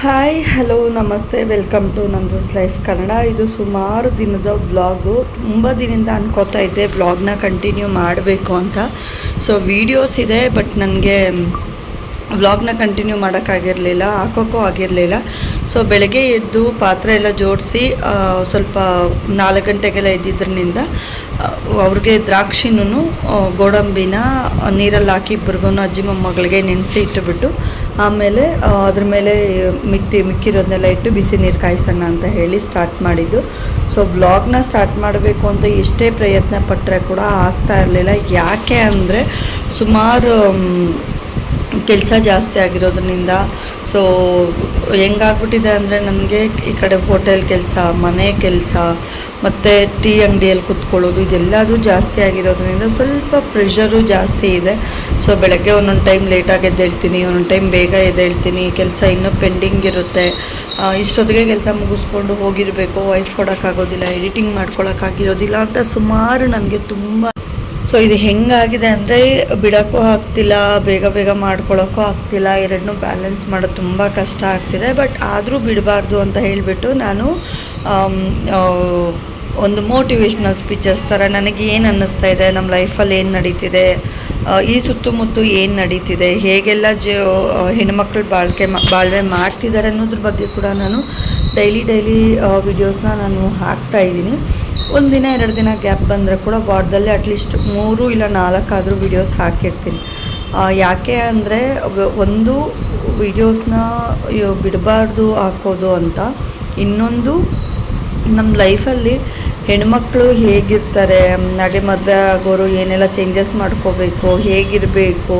Hi hello ನಮಸ್ತೆ welcome to Nandu's life Kannada ಇದು ಸುಮಾರು ದಿನದ ಬ್ಲಾಗು ತುಂಬ ದಿನದಿಂದ ಅನ್ಕೋತಾ ಇದ್ದೆ ಬ್ಲಾಗ್ನ ಕಂಟಿನ್ಯೂ ಮಾಡಬೇಕು ಅಂತ. ಸೊ ವೀಡಿಯೋಸ್ ಇದೆ ಬಟ್ ನನಗೆ ವ್ಲಾಗ್ನ ಕಂಟಿನ್ಯೂ ಮಾಡೋಕ್ಕಾಗಿರಲಿಲ್ಲ ಹಾಕೋಕ್ಕೂ ಆಗಿರಲಿಲ್ಲ. ಸೊ ಬೆಳಗ್ಗೆ ಎದ್ದು ಪಾತ್ರೆ ಎಲ್ಲ ಜೋಡಿಸಿ ಸ್ವಲ್ಪ ನಾಲ್ಕು ಗಂಟೆಗೆಲ್ಲ ಎದ್ದಿದ್ರಿಂದ ಅವ್ರಿಗೆ ದ್ರಾಕ್ಷಿನೂ ಗೋಡಂಬಿನ ನೀರಲ್ಲಿ ಹಾಕಿ ಇಬ್ಬರಿಗೂ ಅಜ್ಜಿ ಮೊಮ್ಮಗಳಿಗೆ ನೆನೆಸಿ ಇಟ್ಟುಬಿಟ್ಟು ಆಮೇಲೆ ಅದ್ರ ಮೇಲೆ ಮಿಕ್ಕಿ ಮಿಕ್ಕಿರೋದನ್ನೆಲ್ಲ ಇಟ್ಟು ಬಿಸಿ ನೀರು ಕಾಯಿಸೋಣ ಅಂತ ಹೇಳಿ ಸ್ಟಾರ್ಟ್ ಮಾಡಿದ್ದು. ಸೊ ಬ್ಲಾಗ್ನ ಸ್ಟಾರ್ಟ್ ಮಾಡಬೇಕು ಅಂತ ಎಷ್ಟೇ ಪ್ರಯತ್ನ ಪಟ್ಟರೆ ಕೂಡ ಆಗ್ತಾ ಇರಲಿಲ್ಲ. ಯಾಕೆ ಅಂದರೆ, ಸುಮಾರು ಕೆಲಸ ಜಾಸ್ತಿ ಆಗಿರೋದ್ರಿಂದ ಸೊ ಹೆಂಗಾಗ್ಬಿಟ್ಟಿದೆ ಅಂದರೆ ನನಗೆ ಈ ಕಡೆ ಹೋಟೆಲ್ ಕೆಲಸ, ಮನೆ ಕೆಲಸ ಮತ್ತು ಟೀ ಅಂಗಡಿಯಲ್ಲಿ ಕುತ್ಕೊಳ್ಳೋದು ಇದೆಲ್ಲದೂ ಜಾಸ್ತಿ ಆಗಿರೋದ್ರಿಂದ ಸ್ವಲ್ಪ ಪ್ರೆಷರು ಜಾಸ್ತಿ ಇದೆ. ಸೊ ಬೆಳಗ್ಗೆ ಒಂದೊಂದು ಟೈಮ್ ಲೇಟಾಗಿ ಎದ್ದೇಳ್ತೀನಿ, ಒಂದೊಂದು ಟೈಮ್ ಬೇಗ ಎದ್ದೇಳ್ತೀನಿ, ಕೆಲಸ ಇನ್ನೂ ಪೆಂಡಿಂಗ್ ಇರುತ್ತೆ. ಇಷ್ಟೊತ್ತಿಗೆ ಕೆಲಸ ಮುಗಿಸ್ಕೊಂಡು ಹೋಗಿರಬೇಕು ವಾಯ್ಸ್ ಕೊಡೋಕ್ಕಾಗೋದಿಲ್ಲ ಎಡಿಟಿಂಗ್ ಮಾಡ್ಕೊಳಕ್ಕಾಗಿರೋದಿಲ್ಲ ಅಂತ ಸುಮಾರು ನನಗೆ ತುಂಬ. ಸೊ ಇದು ಹೆಂಗಾಗಿದೆ ಅಂದರೆ ಬಿಡೋಕ್ಕೂ ಆಗ್ತಿಲ್ಲ, ಬೇಗ ಬೇಗ ಮಾಡ್ಕೊಳ್ಳೋಕ್ಕೂ ಆಗ್ತಿಲ್ಲ ಎರಡನ್ನೂ ಬ್ಯಾಲೆನ್ಸ್ ಮಾಡೋದು ತುಂಬ ಕಷ್ಟ ಆಗ್ತಿದೆ. ಬಟ್ ಆದರೂ ಬಿಡಬಾರ್ದು ಅಂತ ಹೇಳಿಬಿಟ್ಟು ನಾನು ಒಂದು ಮೋಟಿವೇಶ್ನಲ್ ಸ್ಪೀಚಸ್ ಥರ ನನಗೆ ಏನು ಅನ್ನಿಸ್ತಾ ಇದೆ? ನಮ್ಮ ಲೈಫಲ್ಲಿ ಏನು ನಡೀತಿದೆ? ಈ ಸುತ್ತಮುತ್ತ ಏನು ನಡೀತಿದೆ? ಹೇಗೆಲ್ಲ ಜ ಹೆಣ್ಮಕ್ಳು ಬಾಳ್ಕೆ ಬಾಳ್ವೆ ಮಾಡ್ತಿದ್ದಾರೆ ಅನ್ನೋದ್ರ ಬಗ್ಗೆ ಕೂಡ ನಾನು ಡೈಲಿ ಡೈಲಿ ವಿಡಿಯೋಸ್ನ ನಾನು ಹಾಕ್ತಾ ಇದ್ದೀನಿ. ಒಂದು ದಿನ, ಎರಡು ದಿನ ಗ್ಯಾಪ್ ಬಂದರೆ ಕೂಡ ವಾರದಲ್ಲಿ ಅಟ್ಲೀಸ್ಟ್ ಮೂರು ಇಲ್ಲ ನಾಲ್ಕಾದರೂ ವಿಡಿಯೋಸ್ ಹಾಕಿರ್ತೀನಿ. ಯಾಕೆ ಅಂದರೆ ಒಂದು ವಿಡಿಯೋಸ್ನ ಬಿಡಬಾರ್ದು, ಹಾಕೋದು ಅಂತ ಇನ್ನೊಂದು ನಮ್ಮ ಲೈಫಲ್ಲಿ ಹೆಣ್ಮಕ್ಳು ಹೇಗಿರ್ತಾರೆ, ನಡೆ ಮದುವೆ ಆಗೋರು ಏನೆಲ್ಲ ಚೇಂಜಸ್ ಮಾಡ್ಕೋಬೇಕು, ಹೇಗಿರಬೇಕು,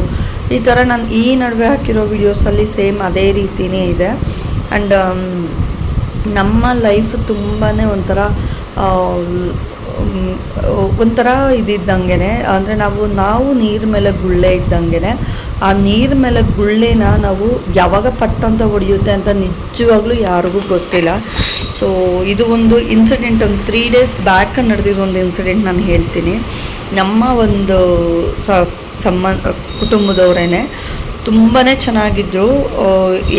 ಈ ಥರ ನಾನು ಈ ನಡುವೆ ಹಾಕಿರೋ ವೀಡಿಯೋಸಲ್ಲಿ ಸೇಮ್ ಅದೇ ರೀತಿಯೇ ಇದೆ. ಆ್ಯಂಡ್ ನಮ್ಮ ಲೈಫ್ ತುಂಬಾ ಒಂಥರ ಒಂಥರ ಇದಿದ್ದಂಗೆ ಅಂದರೆ ನಾವು ನಾವು ನೀರ ಮೇಲೆ ಗುಳ್ಳೆ ಇದ್ದಂಗೆ ಆ ನೀರ ಮೇಲೆ ಗುಳ್ಳೆನ ನಾವು ಯಾವಾಗ ಪಟ್ಟಂತ ಹೊಡೆಯುತ್ತೆ ಅಂತ ನಿಜವಾಗ್ಲೂ ಯಾರಿಗೂ ಗೊತ್ತಿಲ್ಲ. ಸೊ ಇದು ಒಂದು ಇನ್ಸಿಡೆಂಟ್ ಒಂದು ತ್ರೀ ಡೇಸ್ ಬ್ಯಾಕ್ ನಡೆದಿರೋ ಒಂದು ಇನ್ಸಿಡೆಂಟ್ ನಾನು ಹೇಳ್ತೀನಿ. ನಮ್ಮ ಒಂದು ಸಂಬಂಧ ಕುಟುಂಬದವರೇನೆ ತುಂಬಾ ಚೆನ್ನಾಗಿದ್ದರು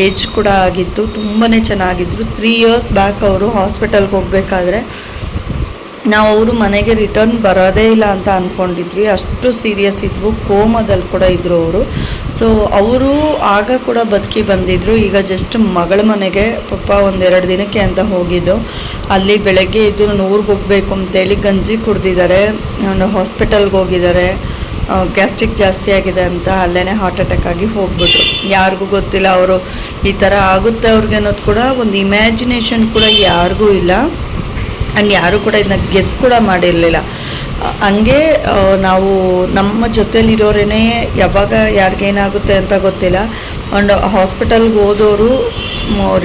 ಏಜ್ ಕೂಡ ಆಗಿತ್ತು. ತುಂಬಾ ಚೆನ್ನಾಗಿದ್ದರು ತ್ರೀ ಇಯರ್ಸ್ ಬ್ಯಾಕ್ ಅವರು ಹಾಸ್ಪಿಟಲ್ಗೆ ಹೋಗಬೇಕಾದ್ರೆ ನಾವು ಅವರು ಮನೆಗೆ ರಿಟರ್ನ್ ಬರೋದೇ ಇಲ್ಲ ಅಂತ ಅಂದ್ಕೊಂಡಿದ್ವಿ ಅಷ್ಟು ಸೀರಿಯಸ್ ಇದ್ವು. ಕೋಮದಲ್ಲಿ ಕೂಡ ಇದ್ದರು ಅವರು. ಸೊ ಅವರು ಆಗ ಕೂಡ ಬದುಕಿ ಬಂದಿದ್ರು. ಈಗ ಜಸ್ಟ್ ಮಗಳ ಮನೆಗೆ ಪಪ್ಪ ಒಂದೆರಡು ದಿನಕ್ಕೆ ಅಂತ ಹೋಗಿದ್ದು. ಅಲ್ಲಿ ಬೆಳಗ್ಗೆ ಇದ್ದು ನಾನು ಊರಿಗೆ ಹೋಗಬೇಕು ಅಂತೇಳಿ ಗಂಜಿ ಕುಡ್ದಿದ್ದಾರೆ. ಹಾಸ್ಪಿಟಲ್ಗೆ ಹೋಗಿದ್ದಾರೆ. ಗ್ಯಾಸ್ಟ್ರಿಕ್ ಜಾಸ್ತಿ ಆಗಿದೆ ಅಂತ ಅಲ್ಲೇ ಹಾರ್ಟ್ ಅಟ್ಯಾಕ್ ಆಗಿ ಹೋಗ್ಬಿಟ್ರು. ಯಾರಿಗೂ ಗೊತ್ತಿಲ್ಲ ಅವರು ಈ ಥರ ಆಗುತ್ತೆ ಅವ್ರಿಗೆ ಅನ್ನೋದು ಕೂಡ ಒಂದು ಇಮ್ಯಾಜಿನೇಷನ್ ಕೂಡ ಯಾರಿಗೂ ಇಲ್ಲ. ಆ್ಯಂಡ್ ಯಾರು ಕೂಡ ಇದನ್ನ ಗೆಸ್ ಕೂಡ ಮಾಡಿರಲಿಲ್ಲ. ಹಂಗೆ ನಾವು ನಮ್ಮ ಜೊತೆಲಿರೋರೇ ಯಾವಾಗ ಯಾರಿಗೇನಾಗುತ್ತೆ ಅಂತ ಗೊತ್ತಿಲ್ಲ. ಆ್ಯಂಡ್ ಹಾಸ್ಪಿಟಲ್ಗೆ ಹೋದವರು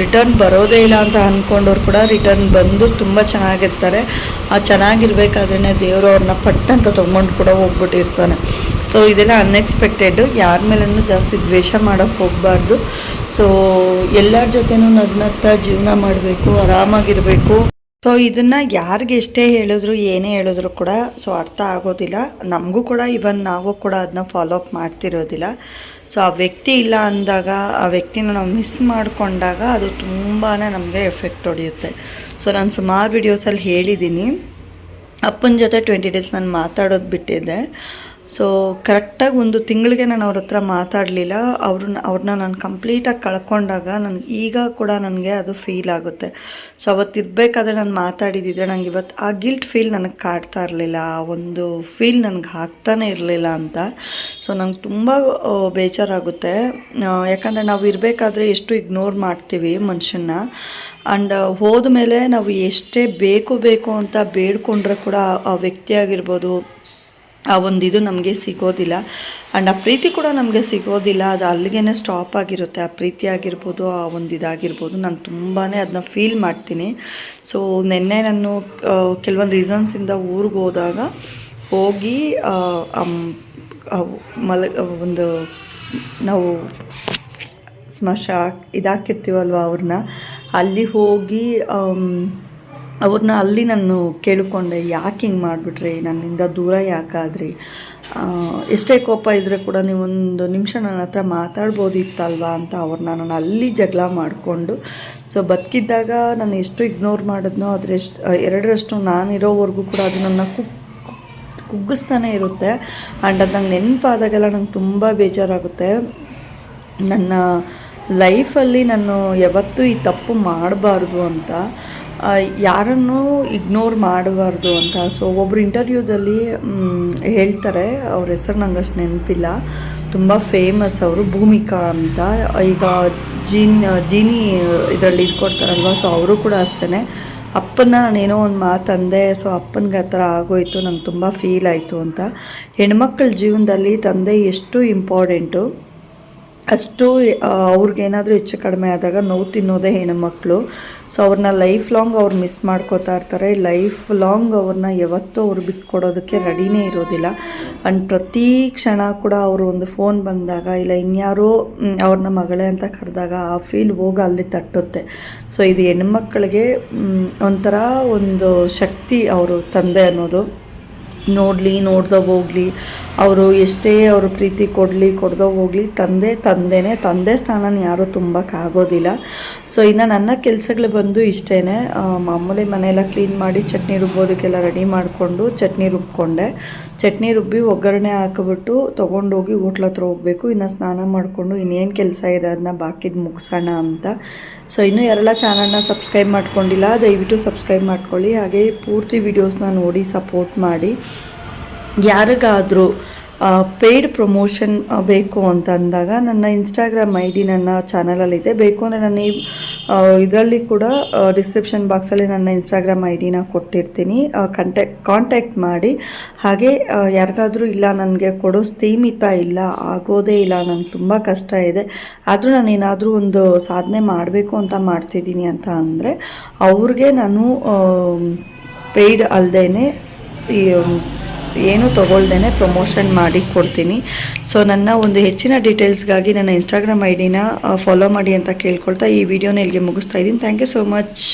ರಿಟರ್ನ್ ಬರೋದೇ ಇಲ್ಲ ಅಂತ ಅಂದ್ಕೊಂಡವ್ರು ಕೂಡ ರಿಟರ್ನ್ ಬಂದು ತುಂಬ ಚೆನ್ನಾಗಿರ್ತಾರೆ. ಆ ಚೆನ್ನಾಗಿರ್ಬೇಕಾದ್ರೆ ದೇವರು ಅವ್ರನ್ನ ಪಟ್ಟಂತ ತೊಗೊಂಡು ಕೂಡ ಹೋಗ್ಬಿಟ್ಟಿರ್ತಾನೆ. ಸೊ ಇದೆಲ್ಲ ಅನ್ಎಕ್ಸ್ಪೆಕ್ಟೆಡ್ ಯಾರ ಮೇಲೂ ಜಾಸ್ತಿ ದ್ವೇಷ ಮಾಡೋಕ್ಕೆ ಹೋಗಬಾರ್ದು. ಸೊ ಎಲ್ಲರ ಜೊತೆನೂ ನಗ್ನಗ್ತಾ ಜೀವನ ಮಾಡಬೇಕು, ಆರಾಮಾಗಿರಬೇಕು. ಸೊ ಇದನ್ನು ಯಾರಿಗೆ ಎಷ್ಟೇ ಹೇಳಿದ್ರು, ಏನೇ ಹೇಳಿದ್ರು ಕೂಡ ಸೊ ಅರ್ಥ ಆಗೋದಿಲ್ಲ. ನಮಗೂ ಕೂಡ ಇವನ್ ನಾವು ಕೂಡ ಅದನ್ನ ಫಾಲೋ ಅಪ್ ಮಾಡ್ತಿರೋದಿಲ್ಲ. ಸೊ ಆ ವ್ಯಕ್ತಿ ಇಲ್ಲ ಅಂದಾಗ, ಆ ವ್ಯಕ್ತಿನ ನಾವು ಮಿಸ್ ಮಾಡಿಕೊಂಡಾಗ ಅದು ತುಂಬಾ ನಮಗೆ ಎಫೆಕ್ಟ್ ಹೊಡೆಯುತ್ತೆ. ಸೊ ನಾನು ಸುಮಾರು ವಿಡಿಯೋಸಲ್ಲಿ ಹೇಳಿದ್ದೀನಿ ಅಪ್ಪನ ಜೊತೆ ಟ್ವೆಂಟಿ ಡೇಸ್ ನಾನು ಮಾತಾಡೋದು ಬಿಟ್ಟಿದ್ದೆ. ಸೊ ಕರೆಕ್ಟಾಗಿ ಒಂದು ತಿಂಗಳಿಗೆ ನಾನು ಅವ್ರ ಹತ್ರ ಮಾತಾಡಲಿಲ್ಲ. ಅವ್ರನ್ನ ಅವ್ರನ್ನ ನಾನು ಕಂಪ್ಲೀಟಾಗಿ ಕಳ್ಕೊಂಡಾಗ ನನಗೆ ಈಗ ಕೂಡ ನನಗೆ ಅದು ಫೀಲ್ ಆಗುತ್ತೆ. ಸೊ ಅವತ್ತು ಇರಬೇಕಾದ್ರೆ ನಾನು ಮಾತಾಡಿದ್ದಿದ್ರೆ ನಂಗೆ ಇವತ್ತು ಆ ಗಿಲ್ಟ್ ಫೀಲ್ ನನಗೆ ಕಾಡ್ತಾ ಇರಲಿಲ್ಲ. ಆ ಒಂದು ಫೀಲ್ ನನಗೆ ಹಾಕ್ತಾನೆ ಇರಲಿಲ್ಲ ಅಂತ. ಸೊ ನಂಗೆ ತುಂಬ ಬೇಜಾರಾಗುತ್ತೆ. ಯಾಕಂದರೆ ನಾವು ಇರಬೇಕಾದ್ರೆ ಎಷ್ಟು ಇಗ್ನೋರ್ ಮಾಡ್ತೀವಿ ಮನುಷ್ಯನ್ನ. ಆ್ಯಂಡ್ ಹೋದ ಮೇಲೆ ನಾವು ಎಷ್ಟೇ ಬೇಕು ಬೇಕು ಅಂತ ಬೇಡ್ಕೊಂಡ್ರೆ ಕೂಡ ಆ- ಆ ವ್ಯಕ್ತಿ ಆಗಿರ್ಬೋದು ಆ ಒಂದು ಇದು ನಮಗೆ ಸಿಗೋದಿಲ್ಲ. ಆ್ಯಂಡ್ ಆ ಪ್ರೀತಿ ಕೂಡ ನಮಗೆ ಸಿಗೋದಿಲ್ಲ. ಅದು ಅಲ್ಲಿಗೆ ಸ್ಟಾಪ್ ಆಗಿರುತ್ತೆ. ಆ ಪ್ರೀತಿ ಆಗಿರ್ಬೋದು, ಆ ಒಂದು ಇದಾಗಿರ್ಬೋದು ನಾನು ತುಂಬಾ ಅದನ್ನ ಫೀಲ್ ಮಾಡ್ತೀನಿ. ಸೊ ನಿನ್ನೆ ನಾನು ಕೆಲವೊಂದು ರೀಸನ್ಸಿಂದ ಊರಿಗೆ ಹೋದಾಗ ಹೋಗಿ ಮಲ ಒಂದು, ನಾವು ಸ್ಮಶ, ಇದಾಕಿರ್ತೀವಲ್ವ ಅವ್ರನ್ನ ಅಲ್ಲಿ ಹೋಗಿ ಅವ್ರನ್ನ ಅಲ್ಲಿ ನಾನು ಕೇಳಿಕೊಂಡೆ, ಯಾಕೆ ಹಿಂಗೆ ಮಾಡಿಬಿಟ್ರಿ? ನನ್ನಿಂದ ದೂರ ಯಾಕಾದ್ರಿ? ಎಷ್ಟೇ ಕೋಪ ಇದ್ದರೆ ಕೂಡ ನೀವು ಒಂದು ನಿಮಿಷ ನನ್ನ ಹತ್ರ ಮಾತಾಡ್ಬೋದಿತ್ತಲ್ವಾ ಅಂತ ಅವ್ರನ್ನ ನಾನು ಅಲ್ಲಿ ಜಗಳ ಮಾಡಿಕೊಂಡು, ಸೊ ಬದುಕಿದ್ದಾಗ ನಾನು ಎಷ್ಟು ಇಗ್ನೋರ್ ಮಾಡಿದ್ನೋ ಅದರೆಷ್ಟು ಎರಡರಷ್ಟು ನಾನಿರೋವರೆಗೂ ಕೂಡ ಅದು ನನ್ನ ಕುಕ್ ಕುಗ್ಗಿಸ್ತಾನೆ ಇರುತ್ತೆ. ಆ್ಯಂಡ್ ಅದು ನಂಗೆ ನೆನಪಾದಾಗೆಲ್ಲ ನಂಗೆ ತುಂಬ ಬೇಜಾರಾಗುತ್ತೆ. ನನ್ನ ಲೈಫಲ್ಲಿ ನಾನು ಯಾವತ್ತೂ ಈ ತಪ್ಪು ಮಾಡಬಾರ್ದು ಅಂತ. ಯಾರನ್ನೂ ಇಗ್ನೋರ್ ಮಾಡಬಾರ್ದು ಅಂತ. ಸೊ ಒಬ್ಬರು ಇಂಟರ್ವ್ಯೂದಲ್ಲಿ ಹೇಳ್ತಾರೆ, ಅವ್ರ ಹೆಸರು ನಂಗೆ ಅಷ್ಟು ನೆನಪಿಲ್ಲ. ತುಂಬ ಫೇಮಸ್ ಅವರು, ಭೂಮಿಕಾ ಅಂತ. ಈಗ ಜೀನ್, ಜೀನಿ ಇದರಲ್ಲಿ ಇದ್ಕೊಡ್ತಾರಲ್ವ ಸೊ ಅವರು ಕೂಡ ಅಷ್ಟೇ ಅಪ್ಪನ ನಾನೇನೋ ಒಂದು ಮಾತಂದೆ ಸೊ ಅಪ್ಪನಿಗೆ ಆ ಥರ ಆಗೋಯ್ತು, ನಂಗೆ ತುಂಬ ಫೀಲ್ ಆಯಿತು ಅಂತ. ಹೆಣ್ಮಕ್ಳ ಜೀವನದಲ್ಲಿ ತಂದೆ ಎಷ್ಟು ಇಂಪಾರ್ಟೆಂಟು ಅಷ್ಟು ಅವ್ರಿಗೇನಾದರೂ ಹೆಚ್ಚು ಕಡಿಮೆ ಆದಾಗ ನೋವು ತಿನ್ನೋದೇ ಮಕ್ಕಳು ಸೊ ಅವ್ರನ್ನ ಲೈಫ್ ಲಾಂಗ್ ಅವ್ರು ಮಿಸ್ ಮಾಡ್ಕೋತಾ ಇರ್ತಾರೆ. ಲೈಫ್ ಲಾಂಗ್ ಅವ್ರನ್ನ ಯಾವತ್ತೂ ಅವ್ರು ಬಿಟ್ಕೊಡೋದಕ್ಕೆ ರೆಡಿನೇ ಇರೋದಿಲ್ಲ. ಆ್ಯಂಡ್ ಪ್ರತಿ ಕ್ಷಣ ಕೂಡ ಅವರು ಒಂದು ಫೋನ್ ಬಂದಾಗ ಇಲ್ಲ ಇನ್ಯಾರೋ ಅವ್ರನ್ನ ಮಗಳೇ ಅಂತ ಕರೆದಾಗ ಆ ಫೀಲ್ ಹೋಗ ಅಲ್ಲಿ ತಟ್ಟುತ್ತೆ. ಸೊ ಇದು ಹೆಣ್ಮಕ್ಳಿಗೆ ಒಂಥರ ಒಂದು ಶಕ್ತಿ ಅವರು ತಂದೆ ಅನ್ನೋದು. ನೋಡಲಿ ಹೋಗಲಿ. ಅವರು ಎಷ್ಟೇ ಅವರು ಪ್ರೀತಿ ಕೊಡಲಿ ಹೋಗಲಿ, ತಂದೆ ತಂದೆನೇ, ತಂದೆ ಸ್ಥಾನನ ಯಾರೂ ತುಂಬಕ್ಕಾಗೋದಿಲ್ಲ ಸೊ ಇನ್ನು ನನ್ನ ಕೆಲಸಗಳು ಬಂದು ಇಷ್ಟೇ ಮಾಮೂಲಿ ಮನೆಯೆಲ್ಲ ಕ್ಲೀನ್ ಮಾಡಿ ಚಟ್ನಿ ರುಬ್ಬೋದಕ್ಕೆಲ್ಲ ರೆಡಿ ಮಾಡಿಕೊಂಡು ಚಟ್ನಿ ರುಬ್ಕೊಂಡೆ. ಚಟ್ನಿ ರುಬ್ಬಿ ಒಗ್ಗರಣೆ ಹಾಕಿಬಿಟ್ಟು ತೊಗೊಂಡೋಗಿ ಹೋಟ್ಲ ಹತ್ರ ಹೋಗಬೇಕು. ಇನ್ನು ಸ್ನಾನ ಮಾಡಿಕೊಂಡು ಇನ್ನೇನು ಕೆಲಸ ಇದೆ ಅದನ್ನ ಬಾಕಿದು ಮುಗಿಸೋಣ ಅಂತ. ಸೊ ಇನ್ನೂ ಯಾರೆಲ್ಲ ಚಾನಲ್ನ ಸಬ್ಸ್ಕ್ರೈಬ್ ಮಾಡ್ಕೊಂಡಿಲ್ಲ, ದಯವಿಟ್ಟು ಸಬ್ಸ್ಕ್ರೈಬ್ ಮಾಡ್ಕೊಳ್ಳಿ. ಹಾಗೆ ಪೂರ್ತಿ ವೀಡಿಯೋಸ್ನ ನೋಡಿ ಸಪೋರ್ಟ್ ಮಾಡಿ. ಯಾರಿಗಾದರೂ ಪೇಯ್ಡ್ ಪ್ರಮೋಷನ್ ಬೇಕು ಅಂತ ಅಂದಾಗ ನನ್ನ ಇನ್ಸ್ಟಾಗ್ರಾಮ್ ಐ ಡಿ ನನ್ನ ಚಾನಲಲ್ಲಿದೆ ಬೇಕು ಅಂದರೆ ನಾನು ಈ ಇದರಲ್ಲಿ ಕೂಡ ಡಿಸ್ಕ್ರಿಪ್ಷನ್ ಬಾಕ್ಸಲ್ಲಿ ನನ್ನ ಇನ್ಸ್ಟಾಗ್ರಾಮ್ ಐ ಡಿನ ಕೊಟ್ಟಿರ್ತೀನಿ. ಕಂಟ್ಯಾಕ್ಟ್ ಕಾಂಟ್ಯಾಕ್ಟ್ ಮಾಡಿ. ಹಾಗೆ ಯಾರಿಗಾದರೂ ಇಲ್ಲ, ನನಗೆ ಕೊಡೋ ಸ್ಥೀಮಿತ ಇಲ್ಲ, ಆಗೋದೇ ಇಲ್ಲ, ನಂಗೆ ತುಂಬ ಕಷ್ಟ ಇದೆ. ಆದರೂ ನಾನು ಏನಾದರೂ ಒಂದು ಸಾಧನೆ ಮಾಡಬೇಕು ಅಂತ ಮಾಡ್ತಿದ್ದೀನಿ ಅಂತ ಅಂದರೆ, ಅವ್ರಿಗೆ ನಾನು ಪೇಯ್ಡ್ ಅಲ್ಲದೇ ಈ ಏನು ತೊಗೊಳ್ದೇ ಪ್ರಮೋಷನ್ ಮಾಡಿ ಕೊಡ್ತೀನಿ. ಸೊ ನನ್ನ ಒಂದು ಹೆಚ್ಚಿನ ಡೀಟೇಲ್ಸ್ಗಾಗಿ ನನ್ನ ಇನ್ಸ್ಟಾಗ್ರಾಮ್ ಐ ಡಿನ ಫಾಲೋ ಮಾಡಿ ಅಂತ ಕೇಳ್ಕೊಳ್ತಾ ಈ ವಿಡಿಯೋನ ಇಲ್ಲಿಗೆ ಮುಗಿಸ್ತಾ ಇದ್ದೀನಿ. Thank you so much